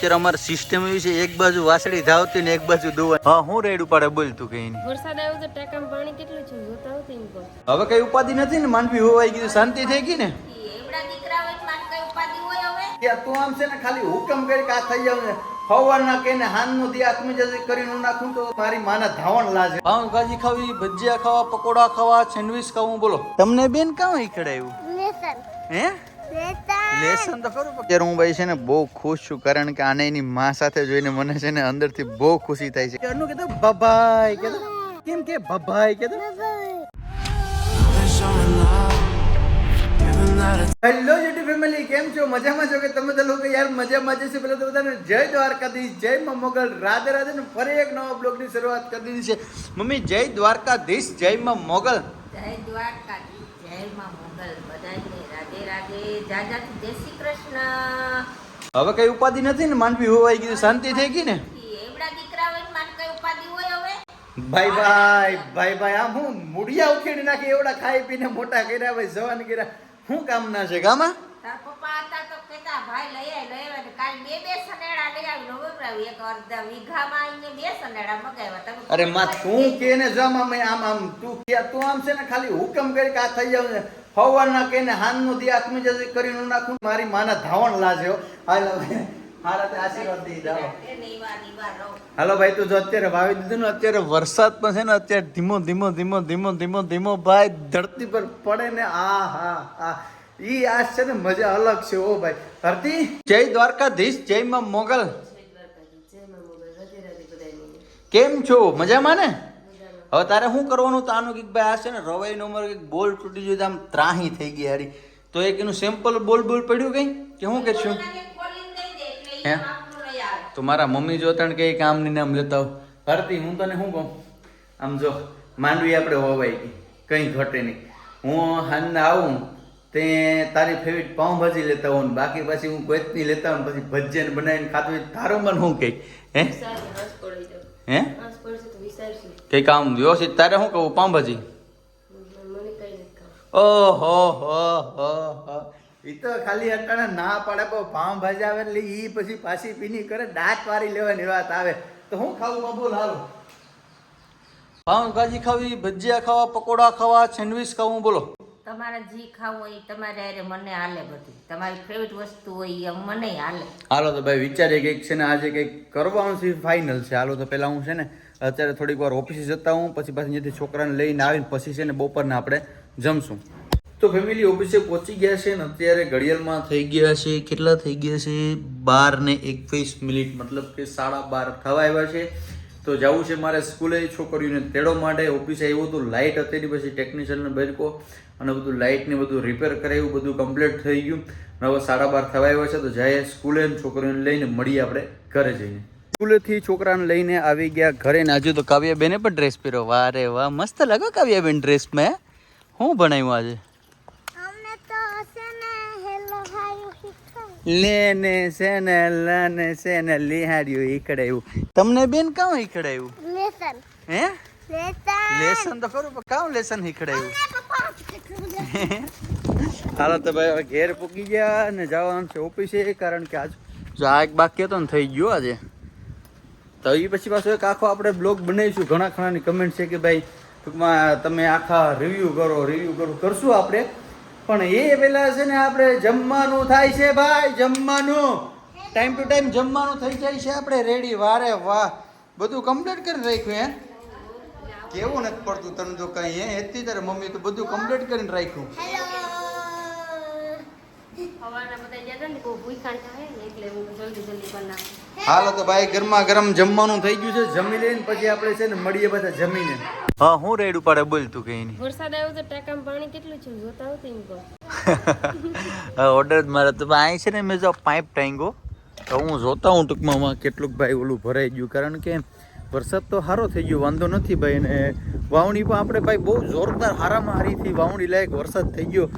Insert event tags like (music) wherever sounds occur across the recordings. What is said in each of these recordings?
અત્યારે અમારી સિસ્ટમ એવી છે એક બાજુ વાસળી ધાવતી ને એક બાજુ દુવા. હા હું રેડ ઉપાડે બોલ તું કઈ નહીં વરસાદ આવ્યો તો ટેકામ પાણી કેટલું છે જોતા હોત એમ હવે કઈ ઉપાધિ નથી ને? માનવી હોવાઈ ગયું શાંતિ થઈ ગઈ ને? એવડા દીકરા હોય માન કઈ ઉપાધિ હોય હવે? કે તું આમ છે ને ખાલી હુકમ કરી કા આ થઈ જાવ ને હવાના કહીને હાનનું દી આત્મજતી કરીને નાખું તો મારી માના ધાવણ લાજે. પાઉંભાજી ખાવી ભજીયા ખાવા પકોડા ખાવા સેન્ડવિચ ખાવું બોલો. તમને બેન કાં ઈકડાયું હે? લેસન તો ખરું પણ અત્યારે હું ભાઈ છે ને બહુ ખુશ છું કારણ કે આને એની માં સાથે જોઈને મને છે ને અંદરથી બહુ ખુશી થાય છે. બબાઈ કેમ કે બબાઈ કીધું હેલો યુટ્યુબ ફેમિલી કેમ છો? મજામાં છો કે તમે તો લોકો યાર મજામાં જશે પેલા તો બધાને જય દ્વારકાધીશ જય મા મોગલ રાધે રાધે ને ફરી એક નવા બ્લોગની શરૂઆત કરી દીધી છે. મમ્મી જય દ્વારકાધીશ જય મા મોગલ. જય દ્વારકાધીશ જય મા મોગલ. બધાને રાધે જાજાથી જય શ્રી કૃષ્ણ. હવે કઈ ઉપાધિ નથી ને? માનવી હોવાઈ ગયું શાંતિ થઈ ગઈ ને? એવડા દીકરા હોય તો કઈ ઉપાધિ હોય હવે? ભાઈ ભાઈ ભાઈ ભાઈ આમ હું મુડિયા ઉખેડી નાખી એવડા ખાઈ પીને મોટા કર્યા ભાઈ જવાન કર્યા. શું કામ ના છે ગામા તાર પપ્પા હતા તો કહેતા ભાઈ લઈ આય લઈ આય. કાલ બે બે સનેડા લઈ આવી વપરાવી એક અડધા વીઘામાં આઈને બે સનેડા મગાવ્યા. તમે અરે માં તું કે ને જમા આમ આમ તું કે તું આમ છે ને ખાલી હુકમ કરી કે આ થઈ જાવ ને. હવાના કહીને હાનનું દી આત્મજતી કરીને હું નાખું મારી માના ધાવણ લાજ્યો. હાલ હાલો ભાઈ તું જો અત્યારે વાવી દીધું ને અત્યારે વરસાદ પણ છે ને અત્યારે ધીમો ધીમો ધીમો ધીમો ધીમો ધીમો ભાઈ ધરતી પર પડે ને આ હા આ ઈ આ છે ને મજા અલગ છે ઓ ભાઈ. ધરતી જય દ્વારકાધીશ જય માં મોગલ. કેમ છો? મજામાં ને? હવે તારે શું કરવાનું? તો આનું કંઈક ભાઈ આ છે ને, રવાઈનો નો મારો કંઈક બોલ તૂટી જોઈએ આમ ત્રાહી થઈ ગઈ હારી. તો એક એનું સેમ્પલ બોલ બોલ પડ્યું કઈ? કે શું કહેશું હે? તો મારા મમ્મી જો ને કઈ કામની નામ લેતા ભારતી, હું તને શું કહું? આમ જો, માંડવી આપણે હોવાઈ ગઈ કંઈ ઘટે નહીં. હું હાલના આવું, તે તારી ફેવરિટ પાઉંભાજી લેતા હોઉં બાકી પછી હું કોઈ નહીં લેતા હોઉં પછી ભજીયા બનાવીને ખાતું તારું મન શું કહે? હે વિચાર હસ પડી જાવ હે? કઈ કામ વ્યવસ્થિત? તારે શું કહું? પાઉંભાજી ઓહો હો હો હો. ઈ તો ખાલી અટાણે ના પાડે પણ પાઉંભાજી આવે એટલે ઈ પછી પાછી પીની કરે દાંત વારી લેવાની વાત આવે. તો હું ખાવું બાબુ બોલ હાલો. પાઉંભાજી ખાવી ભજીયા ખાવા પકોડા ખાવા સેન્ડવીચ ખાવું બોલો. તમારે જે ખાવું હોય તમારે અરે મને હાલે બધું. તમારી ફેવરિટ વસ્તુ હોય ઈ મને હાલે. હાલો તો ભાઈ વિચારીએ કંઈક છે ને આજે કંઈક કરવાનું છે ફાઇનલ છે. હાલો તો પહેલાં હું છે ને અત્યારે થોડીક વાર ઓફિસે જતા હું પછી પાછી જેથી છોકરાને લઈને આવીને પછી છે ને બપોરના આપણે જમશું. તો ફેમિલી ઓફિસે પહોંચી ગયા છે ને અત્યારે ઘડિયાળમાં થઈ ગયા છે, કેટલા થઈ ગયા છે? બાર ને એકવીસ મિનિટ, મતલબ કે સાડા બાર થવા આવ્યા છે. તો જવું છે મારે સ્કૂલે છોકરીઓને તેડો માટે. ઓફિસે આવ્યું હતું લાઇટ હતી પછી ટેકનિશિયનને બેરકો અને બધું લાઇટને બધું રિપેર કરાવ્યું બધું કમ્પ્લીટ થઈ ગયું. હવે સાડા બાર થવા આવ્યા છે, તો જાય સ્કૂલે છોકરીઓને લઈને મળીએ આપણે ઘરે જઈને. સ્કૂલેથી છોકરાને લઈને આવી ગયા ઘરે ને હજુ તો કાવ્યાબેને પણ ડ્રેસ પહેર્યો. વાહ રે વાહ, મસ્ત લાગો કાવ્યાબેન ડ્રેસમાં હું ભણાવ્યું આજે? શીખવાય લે ને છે ને લને છે ને લિહાડ્યું ઈકડાયું. તમને બેન કાં ઈકડાયું? લેસન. હે? લેસન. લેસન તો ખરું પણ કામ લેસન ઈકડાયું? હાલો તો ભાઈ હવે ઘેર પૂકી ગયા અને જવાનું છે ઓફિસે કારણ કે આજ જો આ એક બાકી હતો ને થઈ ગયો આજે. તો એ પછી પાછો એક આખો આપણે બ્લોગ બનાવીશું. ઘણા ઘણાની કમેન્ટ છે કે ભાઈ ટૂંકમાં તમે આખા રિવ્યૂ કરો રિવ્યૂ કરો. કરશું આપણે. પણ એ પેલા છે ને આપણે જમવાનું થાય છે ભાઈ, જમવાનું. ટાઈમ ટુ ટાઈમ જમવાનું થઈ જાય છે આપણે. રેડી વારે વાહ. બધું કમ્પ્લીટ કરી રાખ્યું હે કેવું નથી પડતું તને તો કઈ, હે? એથી તારે મમ્મી તો બધું કમ્પ્લીટ કરીને રાખ્યું. હેલો બધા ગયા હતા ને બહુ ભૂખાણ થાય ને એટલે હું જલ્દી જલ્દી બનાવું હાલો તો ભાઈ ગરમા ગરમ જમવાનું થઈ ગયું છે. જમી લઈને પછી આપણે છે ને મળીએ બધા જમીને. હા હું રેડ ઉપાડે બોલ તું કઈ નહીં વરસાદ આવ્યો તો ટાંકામાં પાણી કેટલું છે? જોતા આવતી એમ કહો. (laughs) ઓર્ડર મારે. તો અહીં છે ને મેં જો પાઇપ ટાંગો તો હું જોતા હું ટૂંકમાં કેટલુંક ભાઈ ઓલું ભરાઈ ગયું. કારણ કે વરસાદ તો સારો થઈ ગયો વાંધો નથી ભાઈ. ને વાવણી પણ આપણે ભાઈ બહુ જોરદાર હારામાં હારીથી વાવણી લાયક વરસાદ થઈ ગયો.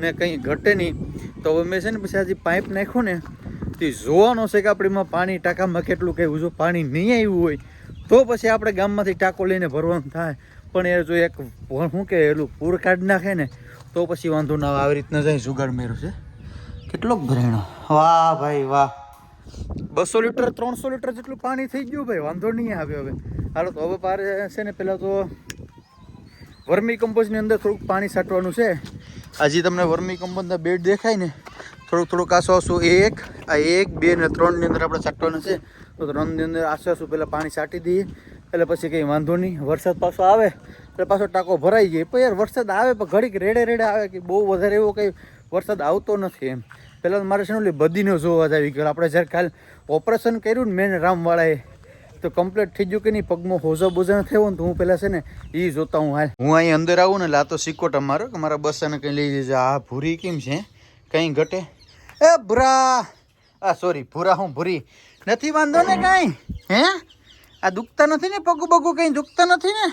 ને કંઈ ઘટે નહીં. તો હવે મેં છે ને પછી આજે પાઇપ નાખ્યો ને, તે જોવાનો છે કે આપણીમાં પાણી ટાંકામાં કેટલું કહેવું જો પાણી નહીં આવ્યું હોય, તો પછી આપણે ગામમાંથી ટાંકો લઈને ભરવાનું થાય. પણ એ જો એક શું કે એલું પૂર કાઢી નાખે ને, તો પછી વાંધો ના આવે. આવી રીતના જાય જુગાડ મેરો છે. કેટલોક ભરેણો વાહ ભાઈ વાહ. બસો લીટર, ત્રણસો લીટર જેટલું પાણી થઈ ગયું ભાઈ, વાંધો નહીં આવે હવે. હાલો, તો હવે પારે છે ને પહેલાં તો વર્મી કમ્પોઝની અંદર થોડુંક પાણી સાટવાનું છે. હજી તમને વર્મી કમ્પોઝના બેડ દેખાય ને, થોડુંક થોડુંક આસો આસું એક, આ એક, બે ને ત્રણની અંદર આપણે છાંટવાનું છે. તો ત્રણની અંદર આસો પહેલાં પાણી છાંટી દઈએ, એટલે પછી કંઈ વાંધો નહીં. વરસાદ પાછો આવે, એટલે પાછો ટાંકો ભરાઈ જાય. પણ યાર વરસાદ આવે, પણ ઘડીક રેડે રેડે આવે કે બહુ વધારે એવો કંઈ વરસાદ આવતો નથી એમ. પહેલાં મારે છે ને ઓલી બધીનો જોવા જ આવી ગયો. આપણે જ્યારે કાલ ઓપરેશન કર્યું ને મેન રામવાળાએ તો કમ્પ્લીટ થઈ ગયું કે નહીં? પગમાં બોઝા ન થયો ને તો હું પહેલાં છે ને એ જોતા હું હાલ. હું અહીં અંદર આવું ને લાતો સિક્કોટ અમારો, કે મારા બસાને કંઈ લઈ જશે આ ભૂરી કેમ છે? કંઈ ઘટે? એ ભૂરા! આ સોરી ભૂરા હું ભૂરી. નથી, વાંધો ને કાંઈ? હે? આ દુખતા નથી ને પગું બગું કંઈ? દુખતા નથી ને?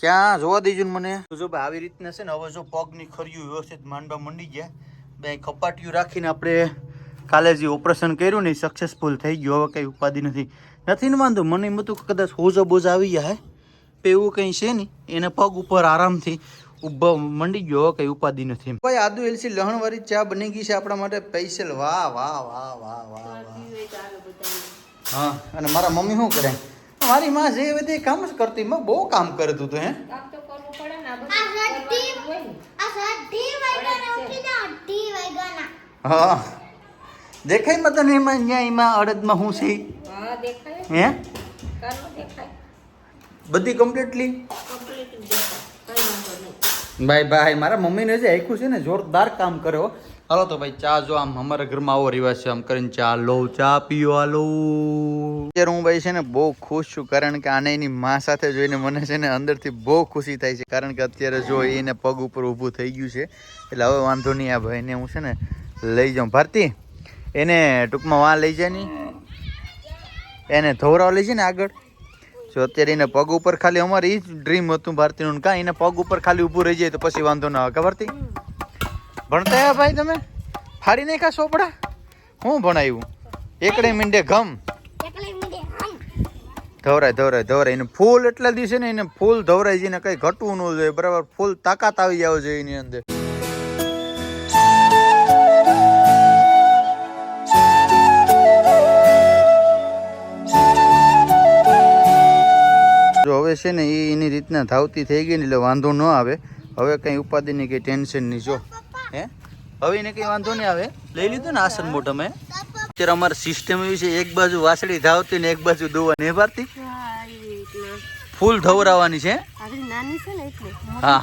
ક્યાં? જોવા દેજો ને મને. જો ભાઈ, આવી રીતના છે ને, હવે જો પગની ખર્યું વ્યવસ્થિત માંડવા મંડી ગયા. બે કપાટિયું રાખીને આપણે કાલે જે ઓપરેશન કર્યું ને, એ સક્સેસફુલ થઈ ગયું. હવે કંઈ ઉપાધિ નથી. નથી ને વાંધો? મને એમ હતું કે કદાચ હોજો બોજ આવી જાય પણ એવું કંઈ છે નહીં. એને પગ ઉપર આરામથી ઊભા મંડી ગયો કંઈ ઉપાધિ નથી. ભાઈ આદુ એલસી લહણવાળી ચા બની ગઈ છે આપણા માટે સ્પેશિયલ વાહ વાહ વાહ વાહ વાહ હા અને મારા મમ્મી શું કરે? મારી માં જે બધી કામ જ કરતી માં બહુ કામ કરે તું હે? હા. દેખાય મત તને એમાં અહીંયા એમાં અડદમાં હું છે? હા? દેખાય. હે કાનો દેખાય. બધી કમ્પ્લીટલી ભાઈ ભાઈ મારા મમ્મીને જે આખું છે ને જોરદાર કામ કર્યો હાલો તો ભાઈ ચા જો આમ અમારા ઘરમાં આવો રિવાજ છે. આમ કરીને ચા લો ચા પીઓ હાલો. અત્યારે હું ભાઈ છે ને બહુ ખુશ છું કારણ કે આને એની માં સાથે જોઈને મને છે ને અંદરથી બહુ ખુશી થાય છે. કારણ કે અત્યારે જો એને પગ ઉપર ઊભું થઈ ગયું છે. એટલે હવે વાંધો નહીં આ ભાઈને હું છે ને લઈ જાઉં. ભારતી એને ટૂંકમાં વાં લઈ જાય નહીં એને ધોરાવ છે ને આગળ. જો અત્યારે એને પગ ઉપર ખાલી અમારે એ જ ડ્રીમ હતું ભારતીનું. કાં એને પગ ઉપર ખાલી ઊભું રહી જાય તો પછી વાંધો ના આવે. ભારતી? ભણતા આવ્યા ભાઈ તમે? ફાડી નહીં કા સોપડા? હું ભણાવ્યું એકડે મીંડે હમ ધવરાય ધવરાય ધવરાય. એને ફૂલ એટલા દિવસે ને એને ફૂલ ધવરાય જઈને કંઈ ઘટવું ન જોઈએ. બરાબર, ફૂલ તાકાત આવી જાવ જોઈએ એની અંદર. જો હવે છે ને એ એની રીતના ધાવતી થઈ ગઈ ને એટલે વાંધો ન આવે. હવે કંઈ ઉપાધિની કંઈ ટેન્શન નહીં જો. હે? હવે એને કંઈ વાંધો નહીં આવે. લઈ લીધું ને આસન મોટો અમે અત્યારે અમારી સિસ્ટમ એવી છે એક બાજુ વાસળી ધાવતી ને એક બાજુ દોવા ને ભારતી ફૂલ ધવરાવાની છે હા.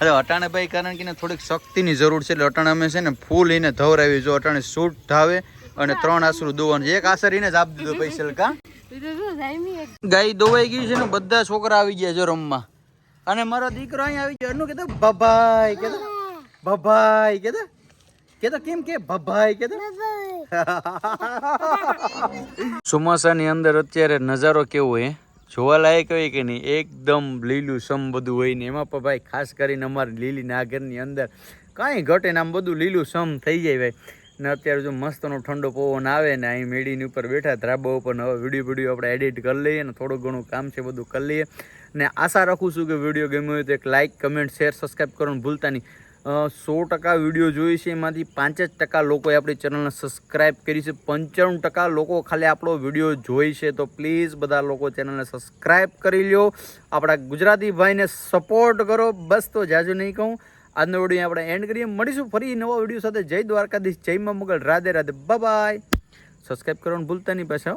અરે અટાણે ભાઈ કારણ કે થોડીક શક્તિની જરૂર છે એટલે અટાણે અમે છે ને ફૂલ એને ધવરાવી જો અટાણે સૂટ ધાવે અને ત્રણ આસરું દોવાનું છે. એક આશરીને જ આપી દીધો પૈસા કા? (laughs) ગાય દોવાઈ ગયું છે ને બધા છોકરા આવી ગયા છે રમવા. અને મારો દીકરો અહીં આવી ગયો. એનું કહેતો ભભાઈ કહેતો ભભાઈ કહેતો. કહેતો કેમ કે ભભાઈ કહેતો. (laughs) ચોમાસાની અંદર અત્યારે નજારો કેવો હોય જોવા લાયક હોય કે નહીં? એકદમ લીલું સમ બધું હોય ને. એમાં પણ ભાઈ ખાસ કરીને અમારી લીલી નાગરની અંદર કાંઈ ઘટે ને આમ બધું લીલું સમ થઈ જાય ભાઈ. ને અત્યારે જો મસ્તનો ઠંડો પવન આવે ને અહીં મેડીની ઉપર બેઠા ધ્રાબા ઉપર હવે વીડિયો વીડિયો આપણે એડિટ કરી લઈએ ને થોડું ઘણું કામ છે બધું કરી લઈએ. ને આશા રાખું છું કે વીડિયો ગમ્યો હોય તો એક લાઇક કમેન્ટ શેર સબસ્ક્રાઈબ કરવાનું ભૂલતા નહીં. સો ટકા વીડિયો જોઈ છે એમાંથી પાંચ જ ટકા લોકોએ આપણી ચેનલને સબસ્ક્રાઈબ કરી છે. પંચાણું ટકા લોકો ખાલી આપણો વીડિયો જોઈ છે. તો પ્લીઝ બધા લોકો ચેનલને સબસ્ક્રાઈબ કરી લો આપણા ગુજરાતી ભાઈને સપોર્ટ કરો. બસ તો જાજુ નહીં કહું. આજનો વીડિયો આપણે એન્ડ કરીએ. મળીશું ફરી નવો વીડિયો સાથે. જય દ્વારકાધીશ, જય મા મુગલ. રાધે રાધે. બાય સબસ્ક્રાઈબ કરવાનું ભૂલતા નહીં પાછા